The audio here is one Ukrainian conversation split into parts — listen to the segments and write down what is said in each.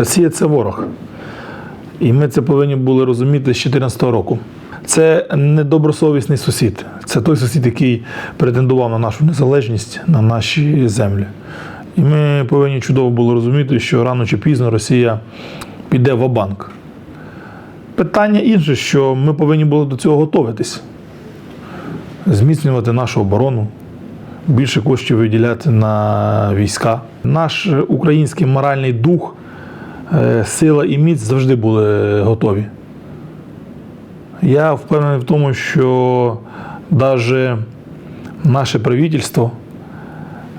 Росія це ворог. І ми це повинні були розуміти з 2014 року. Це недобросовісний сусід. Це той сусід, який претендував на нашу незалежність, на наші землі. І ми повинні чудово було розуміти, що рано чи пізно Росія піде в банк Питання інше, що ми повинні були до цього готуватись, зміцнювати нашу оборону, більше коштів виділяти на війська. Наш український моральний дух, сила і міць завжди були готові. Я впевнений в тому, що навіть наше правительство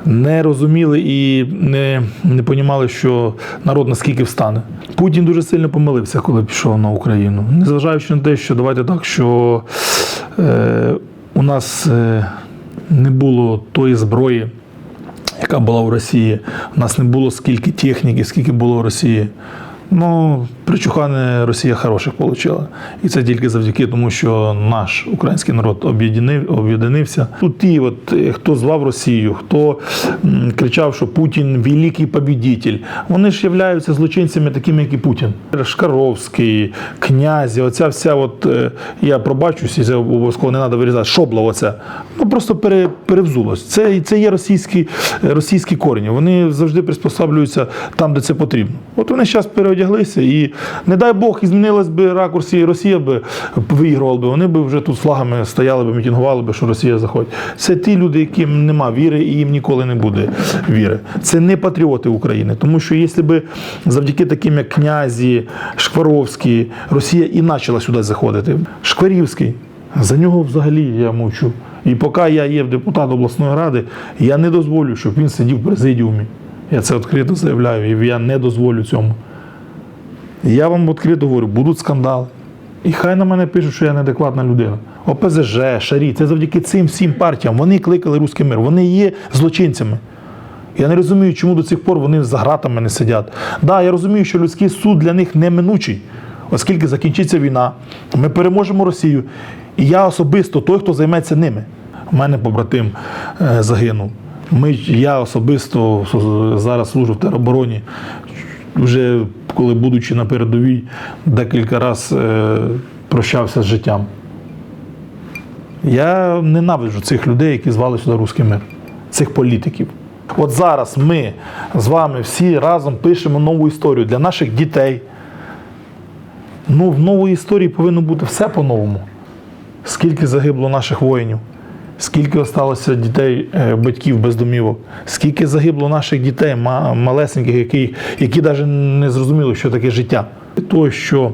не розуміли і не, не понімали, що народ наскільки встане. Путін дуже сильно помилився, коли пішов на Україну. Незважаючи на те, що давайте так, що е, у нас е, не було тої зброї, яка була в Росії. У нас не було скільки техніки, скільки було в Росії. Ну, причухане Росія хороших отримала. І це тільки завдяки тому, що наш український народ об'єднив, об'єднився. Тут ті, от, е, хто звав Росію, хто кричав, що Путін великий побідитель, вони ж являються злочинцями такими, як і Путін. Шкаровський, князі, оця вся, от, е, я пробачусь, і це обов'язково не треба вирізати, шобла оце. Ну просто пере, перевзулось. Це, це є російські, російські корені. Вони завжди приспосаблюються там, де це потрібно. От вони зараз переодяглися, і не дай Бог, і змінилась би ракурс, і Росія би виігрувала би. Вони б вже тут з флагами стояли би, мітингували би, що Росія заходить. Це ті люди, яким нема віри, і їм ніколи не буде віри. Це не патріоти України. Тому що якщо б завдяки таким, як князі, Шкваровський, Росія і почала сюди заходити. Шкварівський, за нього взагалі я мовчу. І поки я є депутат обласної ради, я не дозволю, щоб він сидів в президіумі. Я це відкрито заявляю, і я не дозволю цьому. Я вам відкрито говорю, будуть скандали. І хай на мене пишуть, що я неадекватна людина. ОПЗЖ, Шарі, це завдяки цим всім партіям. Вони кликали руський мир, вони є злочинцями. Я не розумію, чому до цих пор вони за гратами не сидять. Да, я розумію, що людський суд для них неминучий, оскільки закінчиться війна, ми переможемо Росію. І я особисто той, хто займеться ними. У мене побратим е, загинув. Ми, я особисто зараз служу в теробороні. Вже коли, будучи на передовій, декілька разів е, прощався з життям. Я ненавиджу цих людей, які звали сюди руський мир, цих політиків. От зараз ми з вами всі разом пишемо нову історію для наших дітей. Ну, в новій історії повинно бути все по-новому. Скільки загибло наших воїнів, скільки осталося дітей, е, батьків без домівок, скільки загибло наших дітей, малесеньких, які, які навіть не зрозуміли, що таке життя. Те, що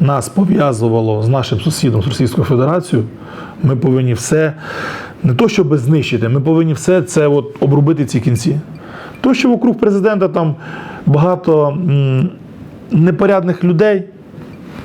нас пов'язувало з нашим сусідом, з Російською Федерацією, ми повинні все не то, щоб знищити, ми повинні все це от обрубити ці кінці. То, що вокруг президента там багато непорядних людей,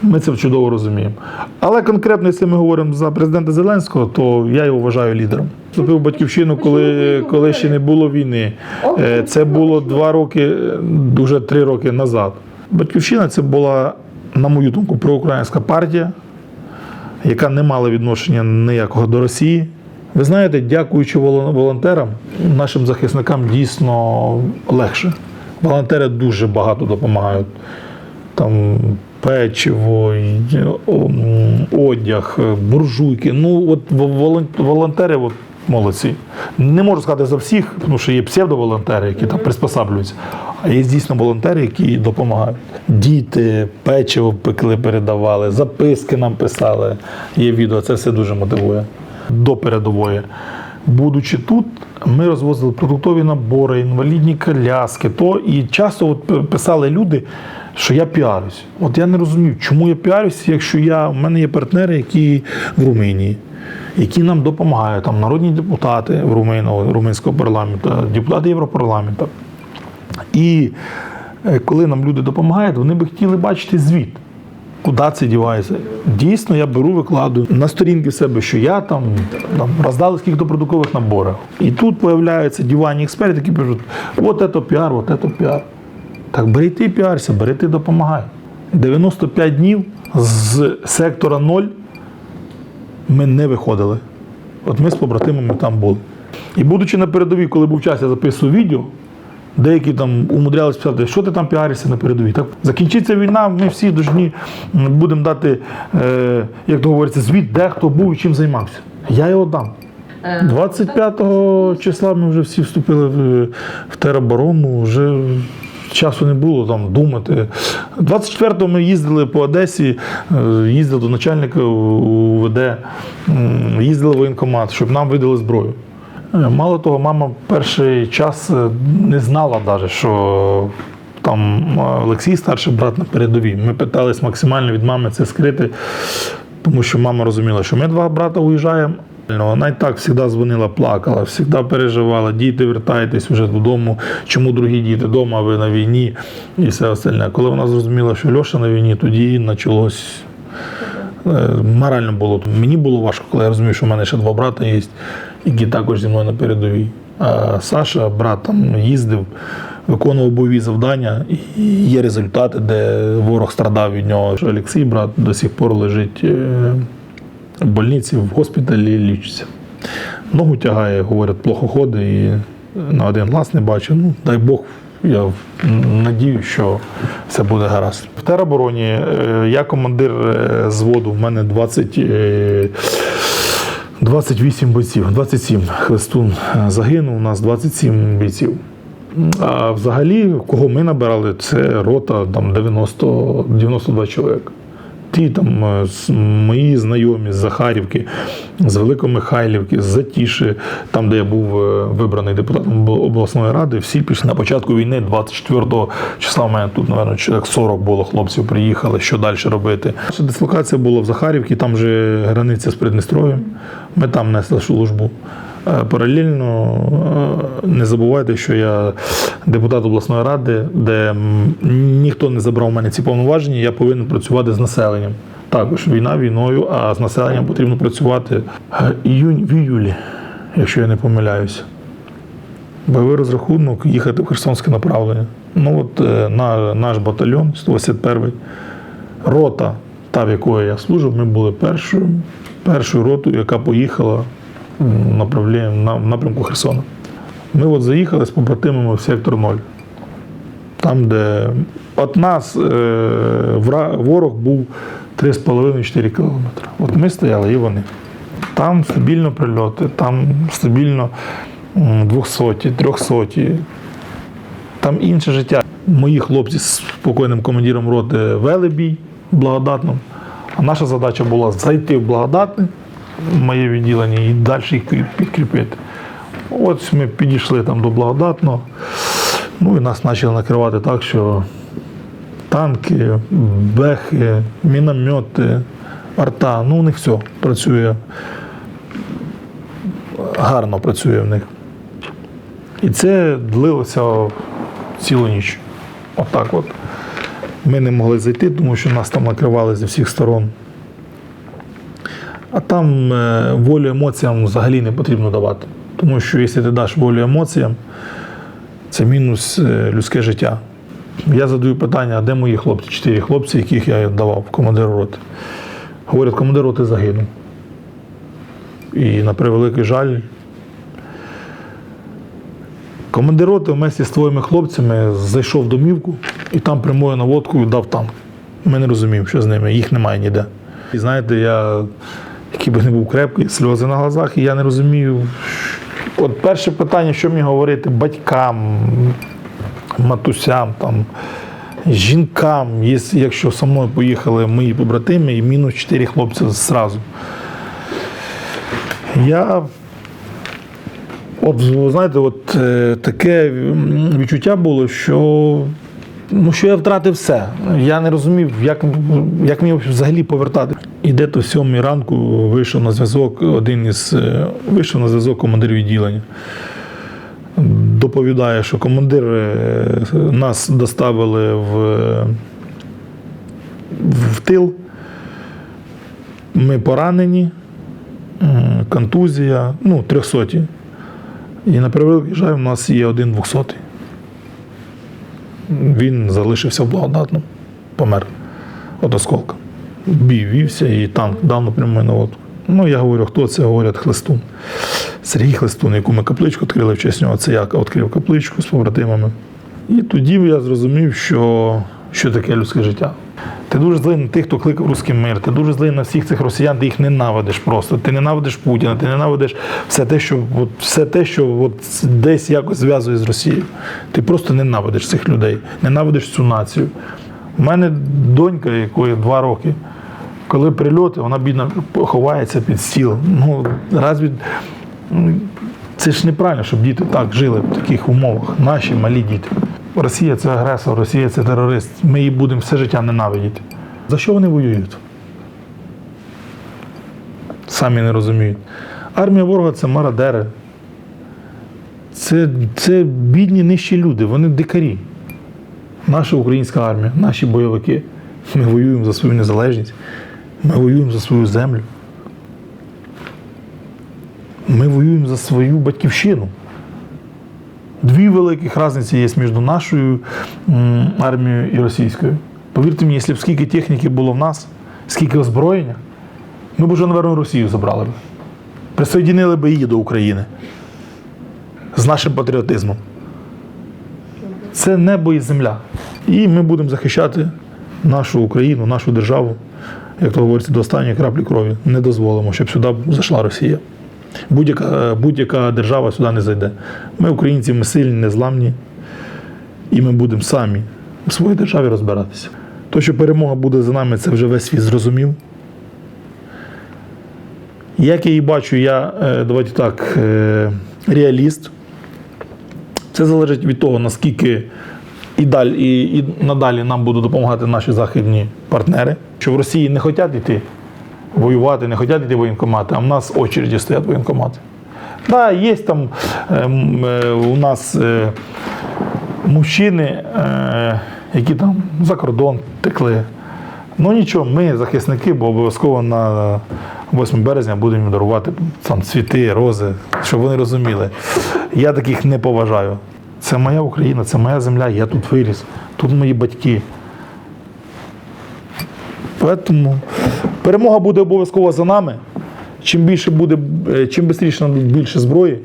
ми це чудово розуміємо. Але конкретно, якщо ми говоримо за президента Зеленського, то я його вважаю лідером. Вступив батьківщину, коли, коли ще не було війни. Е, Це було два роки, е, вже три роки назад. Батьківщина це була, на мою думку, проукраїнська партія, яка не мала відношення ніякого до Росії. Ви знаєте, дякуючи волонтерам, нашим захисникам дійсно легше. Волонтери дуже багато допомагають. Там печиво, одяг, е, буржуйки. Ну, от волонтери от, молодці. Не можу сказати за всіх, тому що є псевдоволонтери, які там приспосаблюються. А є дійсно волонтери, які допомагають. Діти, печиво пекли, передавали, записки нам писали. Є відео, це все дуже мотивує. До передової. Будучи тут, ми розвозили продуктові набори, інвалідні коляски. То і часто от писали люди, що я піарюсь. От я не розумію, чому я піарюсь, якщо я, у мене є партнери, які в Румунії, які нам допомагають, там народні депутати в румунського парламенту, депутати Європарламенту. І е, коли нам люди допомагають, вони би хотіли бачити звіт. Куди це дівається? Дійсно, я беру, викладую на сторінки себе, що я там, там роздали скільки продуктових наборів. І тут з'являються диванні експерти, які кажуть, от це піар, от це піар. Так бери ти піарся, бери ти допомагай. 95 днів з сектора 0 ми не виходили. От ми з побратимами там були. І будучи на передовій, коли був час, я записував відео, Деякі там умудрялись писати, що ти там піаришся на передовій. Так закінчиться війна, ми всі повинні будемо дати, е, як то говориться, звіт, де хто був і чим займався. Я його дам. 25 числа ми вже всі вступили в, в тероборону, вже часу не було там думати. 24-го ми їздили по Одесі, е, їздили до начальника УВД, їздили в воєнкомат, щоб нам видали зброю. Е, Мало того, мама перший час е, не знала навіть, що там е, Олексій, старший брат на передовій. Ми питались максимально від мами це скрити, тому що мама розуміла, що ми два брата уїжджаємо. Вона і так завжди дзвонила, плакала, завжди переживала, діти, вертайтесь вже додому, чому другі діти вдома, ви на війні і все остальне. Коли вона зрозуміла, що Льоша на війні, тоді почалось Морально було. Мені було важко, коли я розумів, що в мене ще два брата є, які також зі мною на передовій. А Саша, брат, там їздив, виконував бойові завдання, і є результати, де ворог страдав від нього. Олексій, брат, до сих пор лежить е, в больниці, в госпіталі лічиться. Ногу тягає, говорять, плохо ходить і на один глаз не бачить. Ну, дай Бог, я надію, що все буде гаразд. В теробороні е, я командир е, зводу, в мене 20. е, 28 бойців, 27 хвестун е, загинув, у нас 27 бійців. А взагалі, кого ми набирали, це рота там 90, 92 чоловіка. Ті там е, мої знайомі з Захарівки, з Великомихайлівки, з Затіші, там, де я був е, вибраний депутатом обласної ради, всі пішли на початку війни, 24 числа. У мене тут, мабуть, чоловік 40 було хлопців, приїхали, що далі робити. Наша дислокація була в Захарівці, там вже границя з Придністров'ям. Ми там несли службу. Е, Паралельно е, не забувайте, що я депутат обласної ради, де ніхто не забрав у мене ці повноваження, я повинен працювати з населенням. Також війна війною, а з населенням потрібно працювати е, іюнь в іюлі, якщо я не помиляюся. Бойовий розрахунок їхати в Херсонське направлення. Ну от на, наш батальйон, 181-й, рота, та в якої я служив, ми були першою, першою ротою, яка поїхала м, направлінням на напрямку Херсона. Ми от заїхали з побратимами в сектор 0. Там, де від нас е, ворог був 3,5-4 кілометри. От ми стояли і вони. Там стабільно прильоти, там стабільно м, 200, 300. Там інше життя. Мої хлопці з покойним командиром роти вели бій в благодатному. А наша задача була зайти в благодатне, в моє відділення, і далі їх підкріпити. От ми підійшли там до благодатного. Ну і нас почали накривати так, що танки, бехи, міномети, арта, ну у них все працює. Гарно працює в них. І це длилося цілу ніч. Отак от. Ми не могли зайти, тому що нас там накривали зі всіх сторон. А там е, волю емоціям взагалі не потрібно давати. Тому що якщо ти даш волю емоціям, це мінус е, людське життя. Я задаю питання, а де мої хлопці? Чотири хлопці, яких я давав командиру роти. Говорять, командир роти загинув. І на превеликий жаль, командир роти вместе з твоїми хлопцями зайшов в домівку і там прямою наводкою дав танк. Ми не розуміємо, що з ними, їх немає ніде. І знаєте, я, який би не був крепкий, сльози на глазах, і я не розумію. От перше питання, що мені говорити батькам, матусям, там, жінкам, якщо со мною поїхали мої побратими і мінус 4 хлопці зразу. Я От знаєте, от е, таке відчуття було, що, ну, що я втратив все. Я не розумів, як, як мені взагалі повертати. І де-то в сьомій ранку вийшов на зв'язок один із е, вийшов на зв'язок командир відділення. Доповідає, що командир е, нас доставили в, в тил. Ми поранені, контузія, ну, трьохсоті. І на превеликий жаль, у нас є один двохсотий. Він залишився в благодатному, помер від осколка. Бій вівся і танк дав напряму наводку. Ну, я говорю, хто це? Говорять, Хлестун. Сергій Хлестун, яку ми капличку відкрили в честь нього. Це я відкрив капличку з побратимами. І тоді я зрозумів, що, що таке людське життя. Ти дуже злий на тих, хто кликав русський мир. Ти дуже злий на всіх цих росіян, ти їх ненавидиш просто. Ти ненавидиш Путіна, ти ненавидиш все те, що, от, все те, що от, десь якось зв'язує з Росією. Ти просто ненавидиш цих людей, ненавидиш цю націю. У мене донька, якої два роки, коли прильоти, вона бідна ховається під стіл. Ну, разві це ж неправильно, щоб діти так жили в таких умовах. Наші малі діти. Росія це агресор, Росія це терорист. Ми її будемо все життя ненавидіти. За що вони воюють? Самі не розуміють. Армія ворога це мародери. Це, це бідні нижчі люди, вони дикарі. Наша українська армія, наші бойовики. Ми воюємо за свою незалежність, ми воюємо за свою землю. Ми воюємо за свою батьківщину. Дві великих різниці є між нашою армією і російською. Повірте мені, якщо б скільки техніки було в нас, скільки озброєння, ми б вже, напевно, Росію забрали б. Присоединили б її до України з нашим патріотизмом. Це небо і земля. І ми будемо захищати нашу Україну, нашу державу, як то говориться, до останньої краплі крові. Не дозволимо, щоб сюди зайшла Росія. Будь-яка, будь-яка держава сюди не зайде. Ми, українці, ми сильні, незламні, і ми будемо самі у своїй державі розбиратися. То, що перемога буде за нами, це вже весь світ зрозумів. Як я її бачу, я е, давайте так, е, реаліст. Це залежить від того, наскільки і далі, і, і надалі нам будуть допомагати наші західні партнери, що в Росії не хочуть йти воювати, не хочуть йти воєнкомати, а в нас очереді стоять воєнкомати. Да, є там е, е, у нас е, мужчини, е, які там за кордон текли. Ну нічого, ми захисники, бо обов'язково на 8 березня будемо дарувати там цвіти, рози, щоб вони розуміли. Я таких не поважаю. Це моя Україна, це моя земля, я тут виріс, тут мої батьки. Тому перемога буде обов'язково за нами. Чим більше буде, е, чим швидше більше зброї,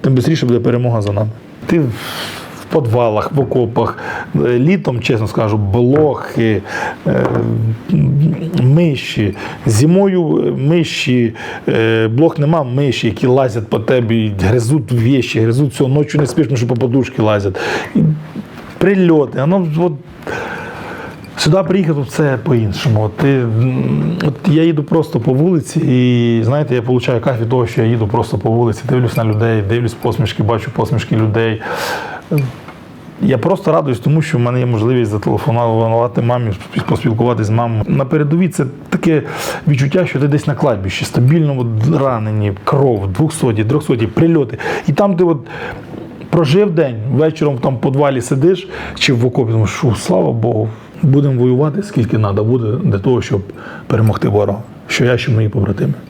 тим швидше буде перемога за нами. Ти в підвалах, в окопах, е, літом, чесно скажу, блохи, е, миші. Зимою миші, блох нема миші, які лазять по тебе, гризуть вещі, гризуть все, ночі не спиш, тому що по подушки лазять. Прильоти. Воно от, Сюди приїхати це по-іншому. Ти, от я їду просто по вулиці, і знаєте, я отримую кайф від того, що я їду просто по вулиці, дивлюсь на людей, дивлюсь посмішки, бачу посмішки людей. Я просто радуюсь, тому що в мене є можливість зателефонувати мамі, поспілкуватися з мамою. На передовій це таке відчуття, що ти десь на кладбищі, стабільно от, ранені, кров, 200, 300, прильоти. І там ти от прожив день, вечором там в підвалі сидиш чи в окопі, думаєш, що слава Богу, будемо воювати скільки треба буде для того, щоб перемогти ворога. Що я, що мої побратими.